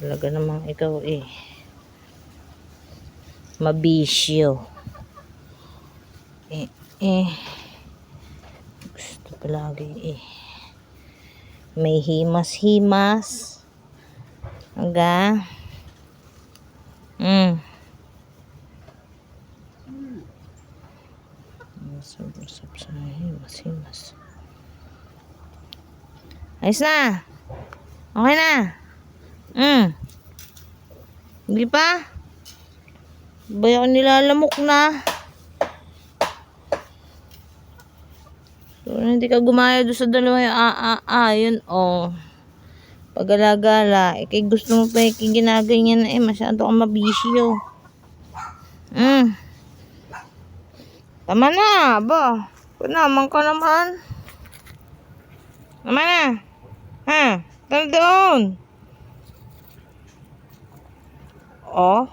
Talaga namang ikaw eh. Mabisyo. Eh, eh. Gusto palagi eh. May himas-himas. Hangga. Mm. Masab-masab sa himas-himas. Ayos na. Okay na. Mm. Hindi pa? Baya ako nilalamok na. So, hindi ka gumaya doon sa dalawa yung ah, ah, ah, yun, oh. Pag-alagala, eh, kay gusto mo pa yung ginaganyan na eh, masyado kang mabisyo. Mm. Tama na, ba? Panaman ka naman. Tama na. Ha? Tama doon. Oh.